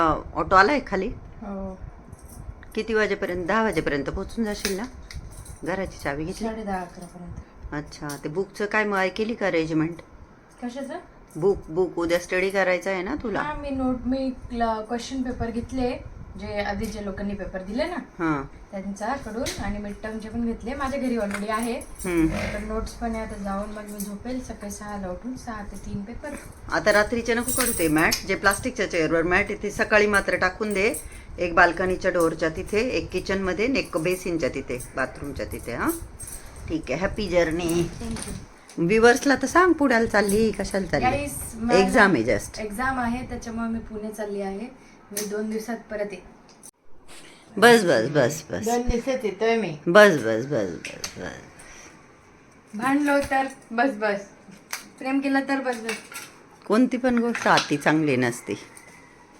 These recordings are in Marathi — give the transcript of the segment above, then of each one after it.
ऑटो आलाय खाली? हो. किती वाजेपर्यंत? दहा वाजेपर्यंत पोहोचून जाशील ना? घराची चावी घेतली? साडे दहा अकरापर्यंत अच्छा ते बुकचं काय मग केली का अरेंजमेंट कशाचं? बुक बुक उद्या स्टडी करायचा आहे ना तुला? हा मी नोट मी क्वेश्चन पेपर घेतले. जे आधी जे लोकांनी पेपर दिले ना हां. त्यांच्याकडून आणि मिड टर्मचे पण घेतले. माझ्या घरी ऑलरेडी आहे. हम्म. तर नोट्स पण आहे. आता जाऊन मग मी झोपेल. सकाळी सहाला उठून सहा ते तीन पेपर आता रात्रीचे नको करू ते मॅट जे प्लास्टिकच्या चेअरवर मॅट आहे ते सकाळी मात्र टाकून दे. एक बाल्कनीच्या डोअरच्या तिथे एक किचनमध्ये आणि एक बेसिनच्या तिथे बाथरूमच्या तिथे हां. ठीक आहे. हॅपी जर्नी थँक्यू विवर्सला तर सांग पुढ्याला चालली कशाला चालली? एक्झाम आहे जस्ट एक्झाम आहे त्याच्यामुळे मी पुणे चालली आहे. मी दोन दिवसात परत येते बस बस बस बस. दोन दिवसात येतोय मी. बस बस बस बस बस. भांडलो तर बस बस. प्रेम केलं तर बस बस. कोणती पण गोष्ट अति चांगली नसते.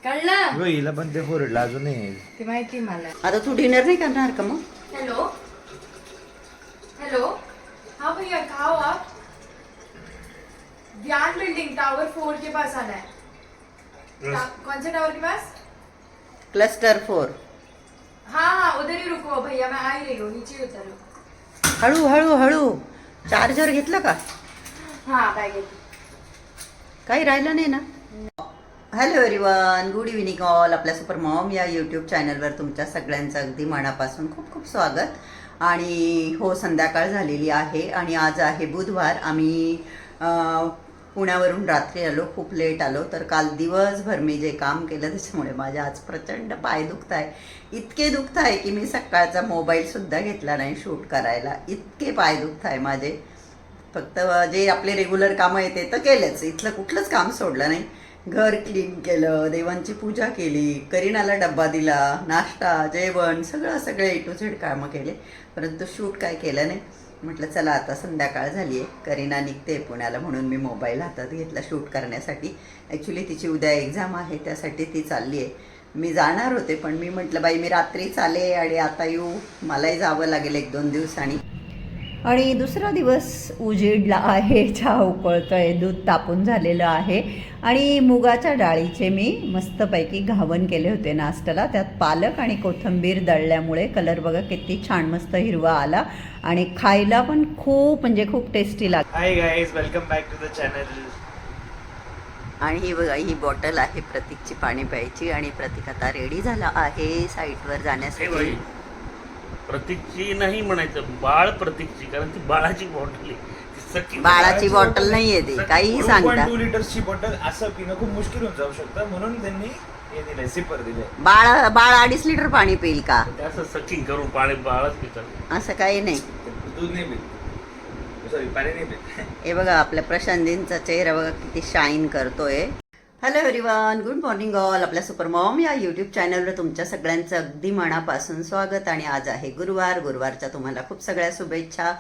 कळलं? हो हिला पण ते फोरडला अजून नाही. ते माहिती मला. आता तू डिनर नाही करणार का मग? हेलो? हेलो? हाँ भैया कहाँ हो आप ज्ञान बिल्डिंग टावर फोर के पास आना है टा- कौन से टावर के पास? क्लस्टर फोर हाँ हाँ उधर ही रुको भैया मैं आ ही रही हूँ नीचे ही उतरो हळू हळू हळू चार्जर घेतलं का हाँ बैग काही राहिलं नाही ना hello everyone good evening all आपल्या सुपर मॉम या यूट्यूब चॅनलवर तुमच्या सगळ्यांचं अगदी मनापासून खूप खूप स्वागत. आणि हो संध्याकाळ झालेली आहे. आणि आज आहे बुधवार. आम्ही अं, पुण्यावरून रात्री आलो खूप लेट आलो. तर काल दिवसभर मी जे काम केलं त्याच्यामुळे माझ्या आज प्रचंड पाय दुखत आहे इतके दुखत आहे की मी सकाळचा मोबाईलसुद्धा घेतला नाही शूट करायला. इतके पाय दुखत आहे माझे. फक्त जे आपले रेग्युलर कामं येते तर केलेच. इथलं कुठलंच काम सोडलं नाही. घर क्लीन केलं देवांची पूजा केली करीनाला डब्बा दिला नाश्ता जेवण सगळं सगळे ए टू झेड कामं केले. परंतु शूट काय केलं नाही. म्हटलं चला आता संध्याकाळ झाली आहे. करीना निघते पुण्याला म्हणून मी मोबाईल हातात घेतला शूट करण्यासाठी. ॲक्च्युली तिची उद्या एक्झाम आहे त्यासाठी ती चालली आहे. मी जाणार होते पण मी म्हटलं बाई मी रात्री चाले आणि आता येऊ. मलाही जावं लागेल एक दोन दिवसांनी. आणि दुसरा दिवस उजेडला आहे चहा उकळतोय दूध तापून झालेलं आहे. आणि मुगाच्या डाळीचे मी मस्तपैकी घावन केले होते नाश्त्याला. त्यात पालक आणि कोथिंबीर दळल्यामुळे कलर बघा किती छान मस्त हिरवा आला. आणि खायला पण खूप म्हणजे खूप टेस्टी लाग hi guys welcome back to the channel आणि ही बघा ही बॉटल आहे प्रतीकची पाणी प्यायची आणि प्रतीक आता रेडी झाला आहे साईटवर जाण्यासाठी. प्रतीकची नाही म्हणायचं बाळ प्रतीकची कारण ती बाळाची बॉटल आहे. बाळाची बॉटल नाहीये ती काहीही सांगता. टू लिटर्सची बॉटल असं पिणं खूप मुश्किल होऊन जाऊ शकतं म्हणून त्यांनी हे दिलंय सिपर दिलंय. बाळ बाळ अडीच लिटर पाणी पिईल का? असं सकिंग करून पाणी बाळच पितात. असं काही नाही. दूध नाही पित. सॉरी पाणी नाही पित. हे बघा आपल्या प्रशांतींचा चेहरा बघा किती शाईन करतोय. Hello everyone good morning all आपल्या सुपर मॉम या यूट्यूब चॅनलवर तुमच्या सगळ्यांचं अगदी मनापासून स्वागत आणि आज आहे गुरुवार. गुरुवारच्या तुम्हाला खूप सगळ्या शुभेच्छा.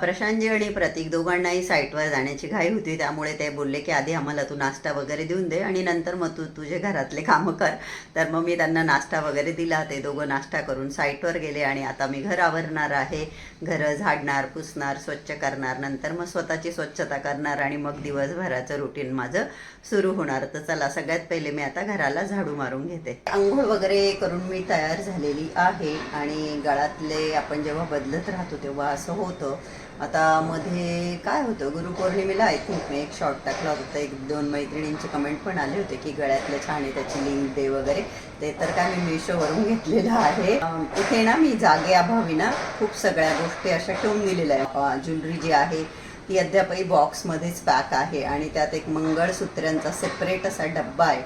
प्रशांतजी आणि प्रतीक दोघांनाही साईटवर जाण्याची घाई होती. त्यामुळे ते बोलले की आधी आम्हाला तू नाश्ता वगैरे देऊन दे आणि नंतर मग तू तुझे घरातले कामं कर. तर मग मी त्यांना नाश्ता वगैरे दिला. ते दोघं नाश्ता करून साईटवर गेले आणि आता मी घर आवरणार आहे. घरं झाडणार पुसणार स्वच्छ करणार नंतर मग स्वतःची स्वच्छता करणार आणि मग दिवसभराचं रुटीन माझं सुरू होणार. तर चला सगळ्यात पहिले मी आता घराला झाडू मारून घेते. आंघोळ वगैरे करून मी तयार झालेली आहे आणि गळातले आपण जेव्हा बदलत राहतो तेव्हा असं होतं आता मध्ये काय होतं? गुरुपौर्णिमेला आय थिंक मी एक शॉर्ट टाकला होता. एक दोन मैत्रिणींचे कमेंट पण आले होते की गळ्यातलं छान आहे त्याची लिंक दे वगैरे. ते तर काय मी मिशोवरून घेतलेलं आहे. इथे ना मी जागे अभावी ना खूप सगळ्या गोष्टी अशा ठेवून दिलेल्या आहे ज्वेलरी जी आहे ती अद्यापही बॉक्समध्येच पॅक आहे आणि त्यात एक मंगळसूत्रांचा सेपरेट असा डब्बा आहे.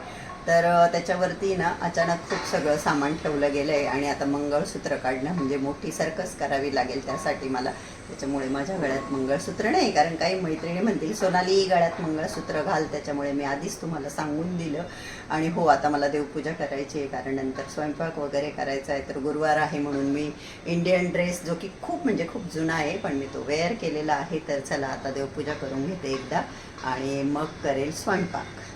तर त्याच्यावरती ना अचानक खूप सगळं सामान ठेवलं गेलं आहे आणि आता मंगळसूत्र काढणं म्हणजे मोठी सर्कस करावी लागेल त्यासाठी मला. त्याच्यामुळे माझ्या गळ्यात मंगळसूत्र नाही कारण काही मैत्रिणी म्हणतील सोनाली गळ्यात मंगळसूत्र घाल. त्याच्यामुळे मी आधीच तुम्हाला सांगून दिलं. आणि हो आता मला देवपूजा करायची आहे कारण नंतर स्वयंपाक वगैरे करायचा आहे तर गुरुवार आहे म्हणून मी इंडियन ड्रेस जो की खूप म्हणजे खूप जुना आहे पण मी तो वेअर केलेला आहे तर चला आता देवपूजा करून घेते एकदा. आणि मग करेल स्वयंपाक.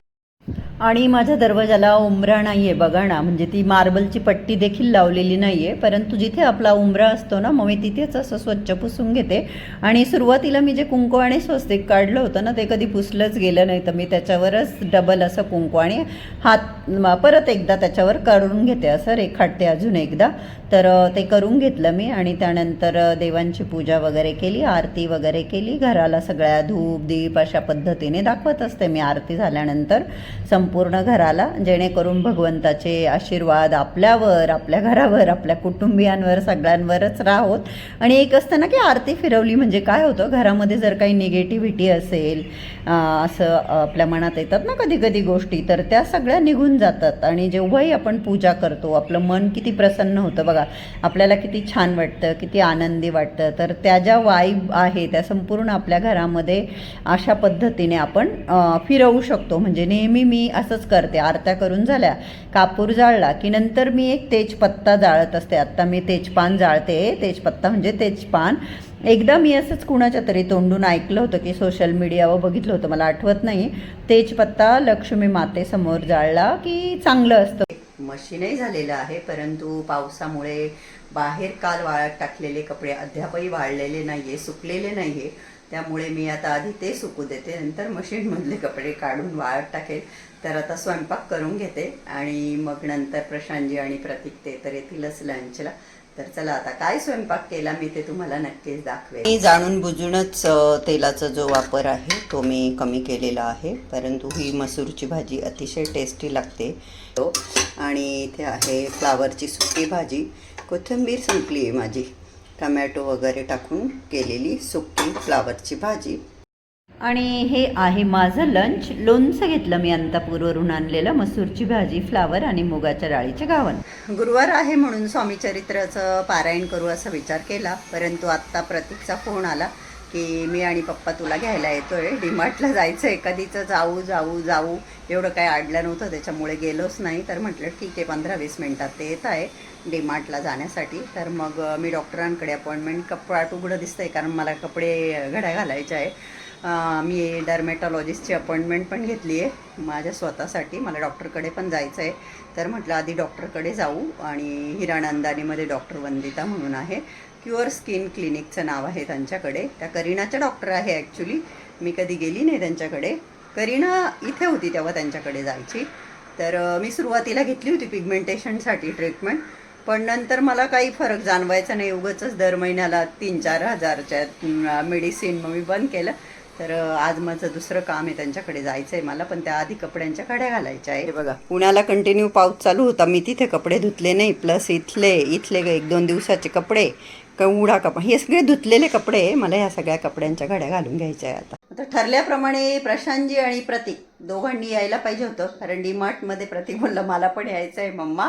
आणि माझ्या दरवाजाला उंबरा नाही आहे बघा ना. म्हणजे ती मार्बलची पट्टी देखील लावलेली नाही आहे परंतु जिथे आपला उंबरा असतो ना मग मी तिथेच असं स्वच्छ पुसून घेते. आणि सुरुवातीला मी जे कुंकू आणि स्वस्तिक काढलं होतं ना ते कधी पुसलंच गेलं नाही. तर मी त्याच्यावरच डबल असं कुंकू आणि हात परत एकदा त्याच्यावर करून घेते असं रेखाटते अजून एकदा. तर ते करून घेतलं मी आणि त्यानंतर देवांची पूजा वगैरे केली आरती वगैरे केली. घराला सगळ्या धूप दीप अशा पद्धतीने दाखवत असते मी आरती झाल्यानंतर. संप संपूर्ण घराला जेणेकरून भगवंताचे आशीर्वाद आपल्यावर आपल्या घरावर आपल्या कुटुंबियांवर सगळ्यांवरच राहोत. आणि एक असतं ना की आरती फिरवली म्हणजे काय होतं? घरामध्ये जर काही निगेटिव्हिटी असेल असं आपल्या मनात येतात ना कधी कधी गोष्टी तर त्या सगळ्या निघून जातात. आणि जेव्हाही आपण पूजा करतो आपलं मन किती प्रसन्न होतं बघा. आपल्याला किती छान वाटतं किती आनंदी वाटतं. तर त्या ज्या वाईब आहे त्या संपूर्ण आपल्या घरामध्ये अशा पद्धतीने आपण फिरवू शकतो. म्हणजे नेहमी मी असंच करते. आरत्या करून झाल्या. कापूर जाळला की नंतर मी एक तेजपत्ता जाळत असते. आत्ता मी तेजपान जाळते. तेजपत्ता म्हणजे तेजपान. एकदा मी असंच कुणाच्या तरी तोंडून ऐकलं होतं की सोशल मीडियावर बघितलं होतं. मला आठवत नाही. तेजपत्ता लक्ष्मी मातेसमोर जाळला की चांगलं असतं. मशीनही झालेलं आहे परंतु पावसामुळे बाहेर काल वाळत टाकलेले कपडे अद्यापही वाळलेले नाही आहे सुकलेले नाही आहे त्यामुळे मी आता आधी ते सुकू देते नंतर मशीनमधले कपडे काढून वाळत टाकेल. तर आता स्वयंपाक करून घेते आणि मग नंतर प्रशांतजी आणि प्रतीक ते तर येतीलच लंचला. तर चला आता काय स्वयंपाक केला मी ते तुम्हाला नक्कीच दाखवेन. मी जाणून बुजूनच तेलाचा जो वापर आहे तो मी कमी केलेला आहे परंतु ही मसूरची भाजी अतिशय टेस्टी लागते. तो आणि इथे आहे फ्लावरची सुकी भाजी. कोथिंबीर संपली आहे माझी. टमॅटो वगैरे टाकून केलेली सुकी फ्लावरची भाजी. आणि हे आहे माझं लंच लोणचं घेतलं मी अंतापूरवरून आणलेलं मसूरची भाजी फ्लावर आणि मुगाच्या डाळीचे गावण गुरुवार आहे म्हणून स्वामी चरित्राचं पारायण करू असा विचार केला. परंतु आत्ता प्रतीकचा फोन आला की मी आणि पप्पा तुला घ्यायला येतोय. डीमार्टला जायचं आहे. कधीचं जाऊ जाऊ जाऊ. एवढं काही अडलं नव्हतं. त्याच्यामुळे गेलोच नाही. तर म्हटलं ठीक आहे पंधरा वीस मिनटात ते येत आहे. डीमार्टला जाण्यासाठी. तर मग मी डॉक्टरांकडे अपॉइंटमेंट कपडा टुगडं दिसतं आहे कारण मला कपडे घड्या घालायचे आहे मी डर्मेटॉलॉजिस्टची अपॉइंटमेंट पण घेतली आहे. माझ्या स्वतःसाठी मला डॉक्टरकडे पण जायचं आहे तर म्हटलं आधी डॉक्टरकडे जाऊ आणि हिरानंदानीमध्ये डॉक्टर वंदिता म्हणून आहे. क्युअर स्किन क्लिनिकचं नाव आहे त्यांच्याकडे. त्या करीनाच्या डॉक्टर आहे ॲक्च्युली मी कधी गेली नाही त्यांच्याकडे. करीना इथे होती तेव्हा त्यांच्याकडे जायची. तर मी सुरुवातीला घेतली होती पिगमेंटेशनसाठी ट्रीटमेंट पण नंतर मला काही फरक जाणवायचा नाही. उगाच दर महिन्याला तीन चार हजारच्या मेडिसिन मग मी बंद केलं. तर आज माझं दुसरं काम आहे. त्यांच्याकडे जायचं आहे मला पण त्याआधी कपड्यांच्या कड्या घालायच्या आहे हे बघा. पुण्याला कंटिन्यू पाऊस चालू होता. मी तिथे कपडे धुतले नाही. प्लस इथले इथले एक दोन दिवसाचे कपडे केवढा कपडा हे सगळे धुतलेले कपडे आहे. मला ह्या सगळ्या कपड्यांच्या घड्या घालून घ्यायच्या आहे आता. आता ठरल्याप्रमाणे प्रशांतजी आणि प्रतीक दोघांनी यायला पाहिजे होतं. कारण डीमार्टमध्ये प्रतीक बोललं मला पण यायचं आहे मम्मा.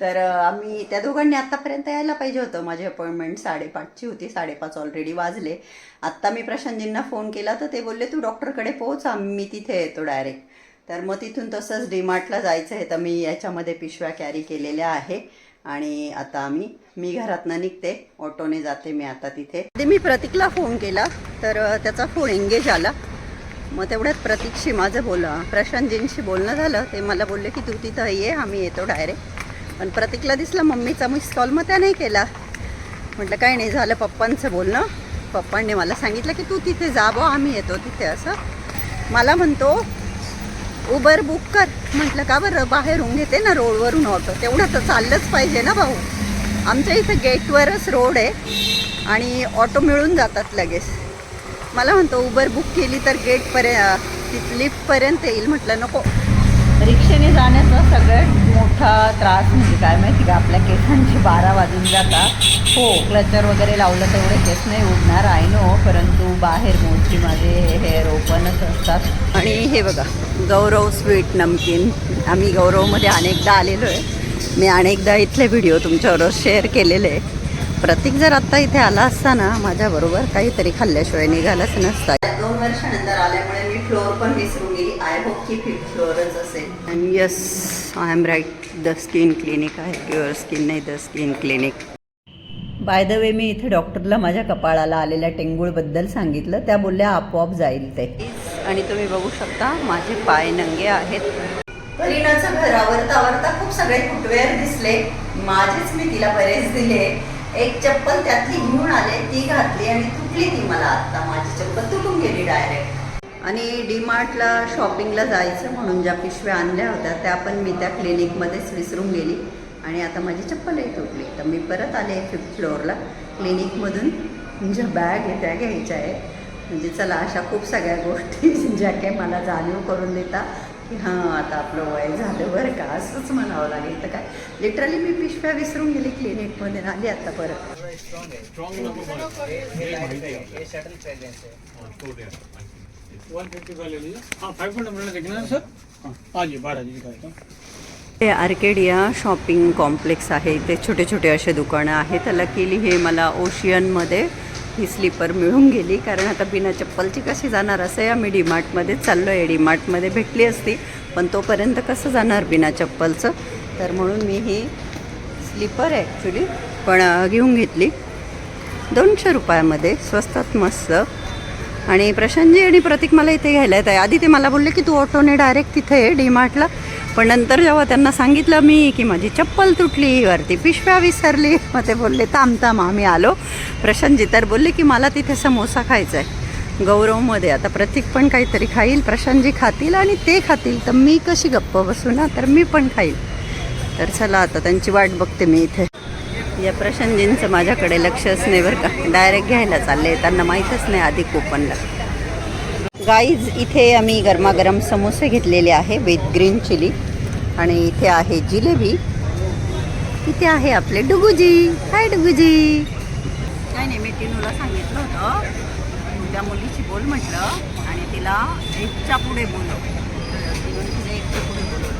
तर आम्ही त्या दोघांनी आत्तापर्यंत यायला पाहिजे होतं. माझी अपॉइंटमेंट साडेपाचची होती साडेपाच ऑलरेडी वाजले. आत्ता मी प्रशांतजींना फोन केला तर ते बोलले तू डॉक्टरकडे पोहोच आम्ही मी तिथे येतो डायरेक्ट तर मग तिथून तसंच डीमार्टला जायचं आहे. तर मी याच्यामध्ये पिशव्या कॅरी केलेल्या आहे. आणि आता आम्ही मी घरातनं निघते. ऑटोने जाते मी आता तिथे. मी प्रतीकला फोन केला तर त्याचा फोन एंगेज आला. मग तेवढ्यात प्रतीकशी माझं बोलणं प्रशांतजींशी बोलणं झालं. ते मला बोलले की तू तिथं ये आम्ही येतो डायरेक्ट पण प्रतीकला दिसला मम्मीचा मिस कॉल मग त्या नाही केला. म्हटलं काय नाही झालं पप्पांचं बोलणं. पप्पांनी मला सांगितलं की तू तिथे जा बो आम्ही येतो तिथे असं. मला म्हणतो उबर बुक कर. म्हटलं का बरं बाहेरून घेते ना रोडवरून ऑटो तेवढं तर चाललंच पाहिजे ना भाऊ. आमच्या इथं गेटवरच रोड आहे आणि ऑटो मिळून जातात लगेच. मला म्हणतो उबर बुक केली तर गेटपर्यंत लिफ्टपर्यंत येईल. म्हटलं नको. रिक्षेने जाण्याचं सगळं मोठा त्रास म्हणजे काय माहिती का? आपल्या केसांची बारा वाजून जातात. हो क्लचर वगैरे लावलं तेवढे केस नाही उडणार आय नो परंतु बाहेर मोस्टली माझे हेअर ओपनच असतात. आणि हे बघा गौरव स्वीट नमकीन. आम्ही गौरवमध्ये अनेकदा आलेलो आहे. मी अनेकदा इथले व्हिडिओ तुमच्याबरोबर शेअर केलेले आहे. प्रतीक जर आत्ता इथे आला असता ना माझ्याबरोबर काहीतरी खाल्ल्याशिवाय निघालाच नसता. वर्षानंतर आल्यामुळे मी फ्लोअर पण विसरून गेली. आय होप की फिफ्थ फ्लोअरच असेल. And yes I am right the skin clinic आहे. प्युअर स्किन नाही the skin clinic by the way मी इथे डॉक्टरला माझ्या कपाळाला आलेल्या टेंगूळबद्दल सांगितलं. त्या बोलल्या आपोआप जाईल ते. आणि तुम्ही बघू शकता माझे पाय नंगे आहेत. रीनाचं घर आवरता आवरता खूप सगळे फुटवेअर दिसले. माझेच मी तिला बरेच दिले. एक चप्पल त्यातली घेऊन आले ती घातली आणि तुटली ती मला आत्ता माझी चप्पल तुटून गेली डायरेक्ट आणि डीमार्टला शॉपिंगला जायचं म्हणून ज्या पिशव्या आणल्या होत्या त्या पण मी त्या क्लिनिकमध्येच विसरून गेली. आणि आता माझी चप्पलही तुटली. तर मी परत आले फिफ्थ फ्लोअरला क्लिनिकमधून ज्या बॅग आहे त्या घ्यायच्या आहे म्हणजे चला अशा खूप सगळ्या गोष्टी ज्या काही मला जाणीव करून देतात की हां आता आपलं वय झालं बरं का असंच म्हणावं लागेल. तर काय लिटरली मी पिशव्या विसरून गेली क्लिनिकमध्ये आली आता परत. ते हे आर्केडिया शॉपिंग कॉम्प्लेक्स आहे. इथे छोटे छोटे असे दुकानं आहेत. लकीली हे मला ओशियनमध्ये ही स्लीपर मिळून गेली. कारण आता बिना चप्पलची कशी जाणार असं आम्ही डीमार्टमध्ये चाललो आहे डीमार्टमध्ये भेटली असती पण तोपर्यंत कसं जाणार बिना चप्पलचं? तर म्हणून मी ही स्लीपर ॲक्च्युली पण घेऊन घेतली. दोनशे रुपयामध्ये स्वस्तात मस्त आणि प्रशांतजी आणि प्रतीक मला इथे घ्यायला येत आहे. आधी ते मला बोलले की तू ऑटोने डायरेक्ट तिथे डी मार्टला पण नंतर जेव्हा त्यांना सांगितलं मी की माझी चप्पल तुटली वरती पिशव्या विसरली मग ते बोलले थांब थांब आम्ही आलो. प्रशांतजी तर बोलले की मला तिथे समोसा खायचा आहे गौरवमध्ये आता प्रतीक पण काहीतरी खाईल प्रशांतजी खातील आणि ते खातील. तर मी कशी गप्प बसू ना तर मी पण खाईल. तर चला आता त्यांची वाट बघते मी इथे. या प्रशांतजींचं माझ्याकडे लक्षच नाही बरं का. डायरेक्ट घ्यायला चालले त्यांना माहीतच नाही आधी कोपनला गाईज इथे आम्ही गरमागरम समोसे घेतलेले आहे विथ ग्रीन चिली आणि इथे आहे जिलेबी. इथे आहे आपले डुगुजी. हाय डुगुजी. काय नाही मी टिनूला सांगितलं होतं. त्या मुलीची बोल म्हटलं आणि तिला एकच्या पुढे बोलव. तिला एकच्या पुढे बोलव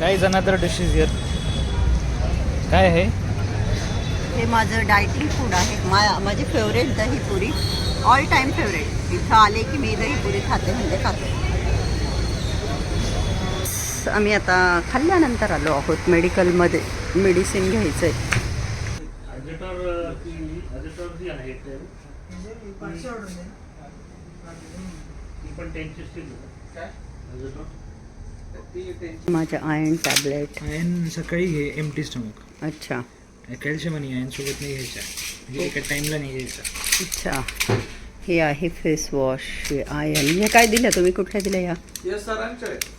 काय जण तर डिशेस हिअर काय आहे? हे माझं डायटिंग फूड आहे. मा माझी फेवरेट दहीपुरी. ऑल टाईम फेवरेट इथं आले की मी दहीपुरी खाते म्हणजे खाते. आम्ही आता खाल्ल्यानंतर आलो आहोत मेडिकलमध्ये. मेडिसिन घ्यायचं आहे अजिटर ती अजिटर जी आहे ते ती पण त्यांची स्टील अजिटर माझं आयर्न टॅबलेट आयन सकाळी घे एम टी स्टमक अच्छा. कॅल्शियम आणि आयन सोबत नाही घ्यायचा. म्हणजे एका टाइमला नाही घ्यायचा. अच्छा. हे आहे फेस वॉश हे आयन हे काय दिलं? तुम्ही कुठल्या दिलं ह्या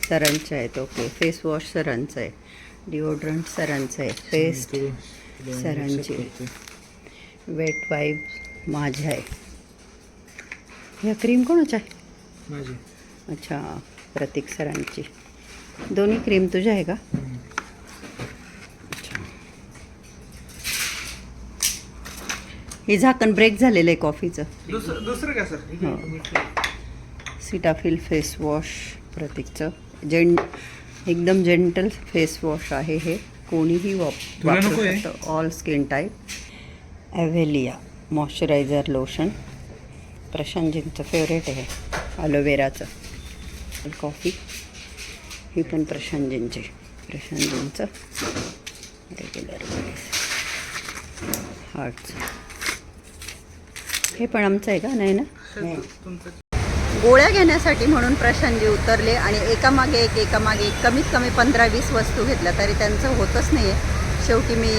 सरांच्या आहेत. ओके. फेस वॉश सरांचं आहे. डिओड्रंट सरांचं आहे. पेस्ट सरांची. वेट वाईप माझ्या आहे. ह्या क्रीम कोणाच्या आहे? माझी. अच्छा प्रतीक सरांची. दोन्ही क्रीम तुझ्या आहे का? हे झाकण ब्रेक झालेलं आहे कॉफीचं दुसरं दुसरं काय सर सिटाफिल फेस वॉश प्रतीकचं. जेंट एकदम जेंटल फेस वॉश आहे हे. कोणीही वाप वापरू? शकतं. ऑल स्किन टाईप ॲव्हेलिया मॉइश्चरायझर लोशन प्रशांतजींचं फेवरेट आहे. अलोवेराचं कॉफी ही पण प्रशांतजींची. प्रशांतजींचं. रेग्युलर हार्टचं हे पण आमचं आहे का? नाही ना? गोळ्या घेण्यासाठी म्हणून प्रशांतजी उतरले आणि एकामागे एक एकामागे एक कमीत कमी पंधरा वीस वस्तू घेतल्या तरी त्यांचं होतच नाही आहे शेवटी मी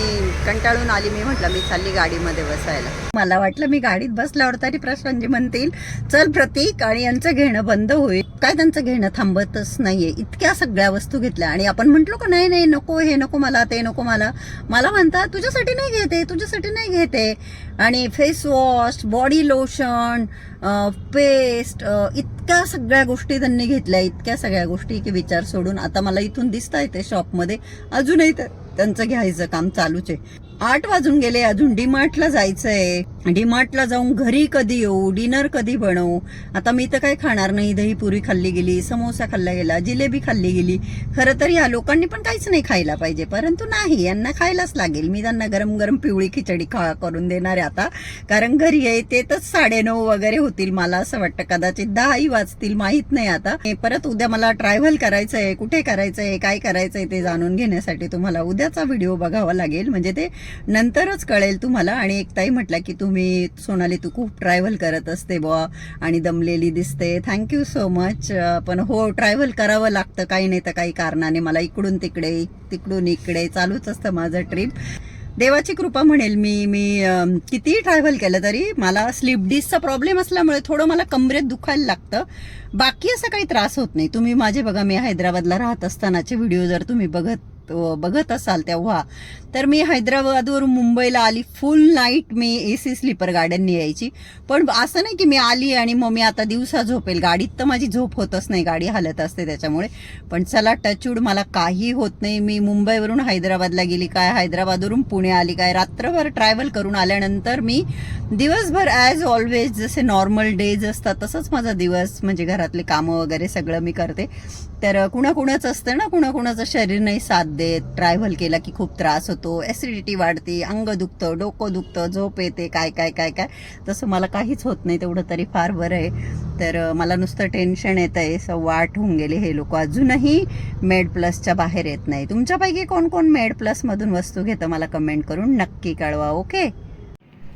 कंटाळून आली. मी म्हटलं मी चालली गाडीमध्ये बसायला. मला वाटलं मी गाडीत बसल्यावर तरी प्रशांतजी म्हणतील चल प्रतीक आणि यांचं घेणं बंद होईल. काय त्यांचं घेणं? थांबतच नाहीये. इतक्या सगळ्या वस्तू घेतल्या. आणि आपण म्हटलो का नाही नाही नको हे नको मला ते नको मला. मला म्हणतात तुझ्यासाठी नाही घेते तुझ्यासाठी नाही घेते. आणि face wash body lotion paste इतक्या सगळ्या गोष्टी त्यांनी घेतल्या. इतक्या सगळ्या गोष्टी की विचार सोडून. आता मला इथून दिसता येते शॉपमध्ये. अजूनही तर त्यांचं घ्यायचं काम चालूच आहे. आठ वाजून गेले अजून डीमार्टला जायचंय. डीमार्टला जाऊन घरी कधी येऊ डिनर कधी बनवू? आता मी तर काही खाणार नाही दही पुरी खाल्ली गेली समोसा खाल्ला गेला जिलेबी खाल्ली गेली. खरं तर या लोकांनी पण काहीच नाही खायला पाहिजे परंतु नाही यांना खायलाच लागेल. मी त्यांना गरम गरम पिवळी खिचडी खा करून देणार आहे आता. कारण घरी येते तर साडेनऊ वगैरे होतील मला असं वाटतं. कदाचित दहाही वाजतील माहीत नाही आता. हे परत उद्या मला ट्रॅव्हल करायचंय कुठे करायचंय काय करायचंय ते जाणून घेण्यासाठी तुम्हाला उद्याचा व्हिडिओ बघावा लागेल. म्हणजे ते नंतरच कळेल तुम्हाला. आणि एक ताई म्हटलं की तुम्ही सोनाली तू खूप ट्रॅव्हल करत असते बुवा. आणि दमलेली दिसते. थँक्यू सो मच पण हो ट्रॅव्हल करावं लागतं. काही नाही तर काही कारणाने. मला इकडून तिकडे तिकडून इकडे चालूच असतं माझं ट्रिप देवाची कृपा म्हणेल मी मी कितीही ट्रॅव्हल केलं तरी मला स्लीप डिस्कचा प्रॉब्लेम असल्यामुळे थोडं मला कमरेत दुखायला लागतं. बाकी असा काही त्रास होत नाही. तुम्ही माझे बघा मी हैदराबादला राहत असतानाचे व्हिडिओ जर तुम्ही बघत बघत असाल तेव्हा तर मी हैदराबादवरून मुंबईला आली. फुल नाईट मी ए सी स्लीपर गाड्यांनी यायची. पण असं नाही की मी आली आणि मग मी आता दिवसा झोपेल. गाडीत तर माझी झोप होतच नाही. गाडी हालत असते त्याच्यामुळे. पण चला टचूड मला काही होत नाही. मी मुंबईवरून हैदराबादला गेली काय? हैदराबादवरून पुणे आली काय? रात्रभर ट्रॅव्हल करून आल्यानंतर मी दिवसभर ॲज ऑलवेज जसे नॉर्मल डेज असतात तसंच माझा दिवस म्हणजे घरातले कामं वगैरे सगळं मी करते. तर कुणाकुणाचं असतं ना कुणाकुणाचं शरीर नाही साथ देत ट्रॅव्हल केला की खूप त्रास होतो ॲसिडिटी वाढते अंग दुखतं डोकं दुखतं झोप येते काय काय काय काय. तसं मला काहीच होत नाही तेवढं तरी फार बरं आहे. तर मला नुसतं टेन्शन येत आहे सव्वा आठ होऊन गेले हे लोक. अजूनही मेड प्लसच्या बाहेर येत नाही. तुमच्यापैकी कोण कोण मेड प्लसमधून वस्तू घेतं? मला कमेंट करून नक्की कळवा ओके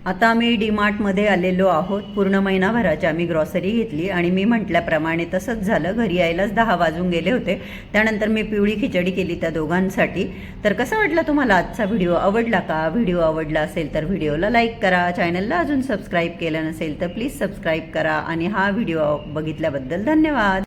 आता आम्ही डीमार्टमध्ये आलेलो आहोत. पूर्ण महिनाभराची आम्ही ग्रॉसरी घेतली आणि मी म्हटल्याप्रमाणे तसंच झालं. घरी यायलाच दहा वाजून गेले होते. त्यानंतर मी पिवळी खिचडी केली त्या दोघांसाठी. तर कसं वाटलं तुम्हाला आजचा व्हिडिओ? आवडला का? व्हिडिओ आवडला असेल तर व्हिडिओला लाईक करा. चॅनलला अजून सबस्क्राईब केलं नसेल तर प्लीज सबस्क्राईब करा. आणि हा व्हिडिओ बघितल्याबद्दल धन्यवाद.